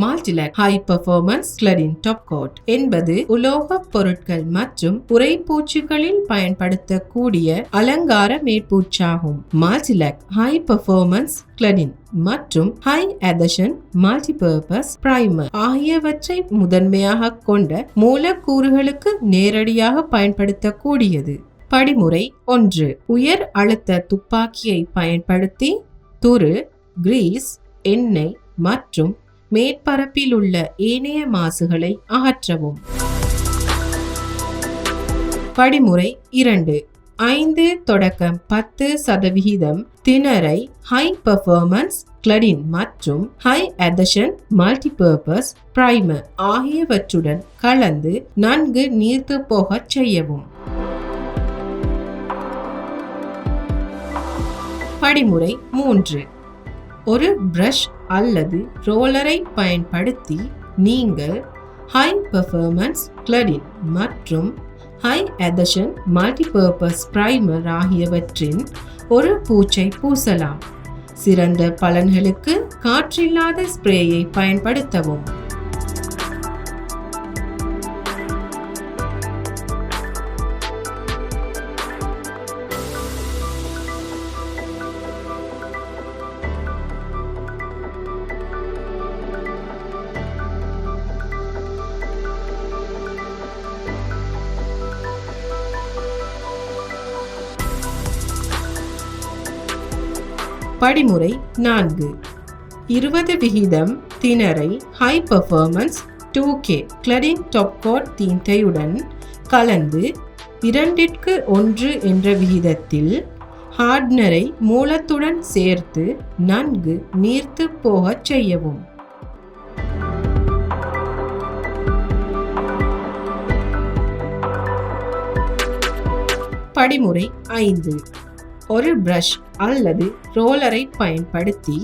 மால்டிலக் high performance கிளரின் top coat என்பது உலோகப் பொருட்கள் மற்றும் உறைப்பூச்சுகளில் பயன்படுத்தக்கூடிய அலங்கார மேற்பூச்சாகும். மால்டிலக் ஹை பெர்ஃபார்மன்ஸ் கிளரின் மற்றும் ஹை அதஷன் மல்டிபர்பஸ் பிரைமர் ஆகியவற்றை முதன்மையாக கொண்ட மூலக்கூறுகளுக்கு நேரடியாக பயன்படுத்தக்கூடியது. படிமுறை ஒன்று. உயர் அழுத்த துப்பாக்கியை பயன்படுத்தி துரு கிரீஸ் எண்ணெய் மற்றும் மேற்பரப்பில் உள்ள ஏனைய மாசுகளை அகற்றவும். படிமுறை இரண்டு. ஐந்து தொடக்கம் பத்து சதவிகிதம் திணறை ஹை பெர்ஃபார்மன்ஸ் கிளடின் மற்றும் ஹை அதஷன் மல்டிபர்பஸ் பிரைமர் ஆகியவற்றுடன் கலந்து நன்கு நீர்த்து போகச் செய்யவும். படிமுறை மூன்று. ஒரு பிரஷ் அல்லது ரோலரை பயன்படுத்தி நீங்கள் ஹை பெர்ஃபார்மன்ஸ் கிளடின் மற்றும் ஹை அதஷன் மல்டிபர்பஸ் பிரைமர் ஆகியவற்றின் ஒரு பூச்சை பூசலாம். சிறந்த பலன்களுக்கு காற்றில்லாத ஸ்ப்ரேயை பயன்படுத்தவும். படிமுறை நான்கு. இருபது விகிதம் திணறை ஹை பர்ஃபார்மன்ஸ் டூ கே கிளரின் டாப்கோட் தீந்தையுடன் கலந்து இரண்டிற்கு ஒன்று என்ற விகிதத்தில் ஹார்ட்னரை மூலத்துடன் சேர்த்து நன்கு நீர்த்து போகச் செய்யவும். படிமுறை ஐந்து. ஒரு பிரஷ் அல்லது ரோலரை பயன்படுத்தி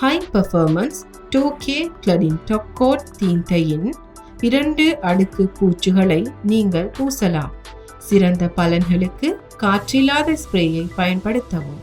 ஹை பெர்ஃபார்மன்ஸ் டோகே கிளடின் டொக்கோட் தீந்தையின் இரண்டு அடுக்கு பூச்சுகளை நீங்கள் பூசலாம். சிறந்த பலன்களுக்கு காற்றில்லாத ஸ்ப்ரேயை பயன்படுத்தவும்.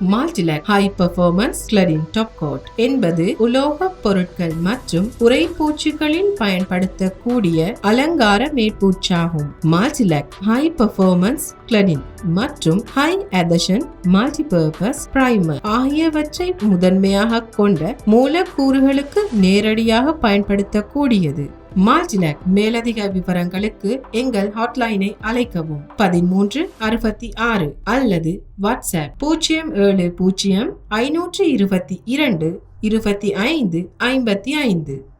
மால்டிலக் ஹை பெர்ஃபார்மன்ஸ் கிளரின் டாப் கோட் என்பது உலோகப் பொருட்கள் மற்றும் உறைப்பூச்சுகளில் பயன்படுத்தக்கூடிய அலங்கார மேற்பூச்சாகும். மால்டிலக் ஹை பெர்ஃபார்மன்ஸ் கிளரின் மற்றும் ஹை அதஷன் மல்டிபர்பஸ் பிரைமர் ஆகியவற்றை முதன்மையாக கொண்ட மூலக்கூறுகளுக்கு நேரடியாக பயன்படுத்தக்கூடியது. மால்டிலக் மேலதிக விவரங்களுக்கு எங்கள் ஹாட்லைனை அழைக்கவும். பதிமூன்று அறுபத்தி ஆறு அல்லது வாட்ஸ்அப் பூஜ்ஜியம் ஏழு பூஜ்ஜியம் ஐநூற்று இருபத்தி இரண்டு இருபத்தி ஐந்து ஐம்பத்தி ஐந்து.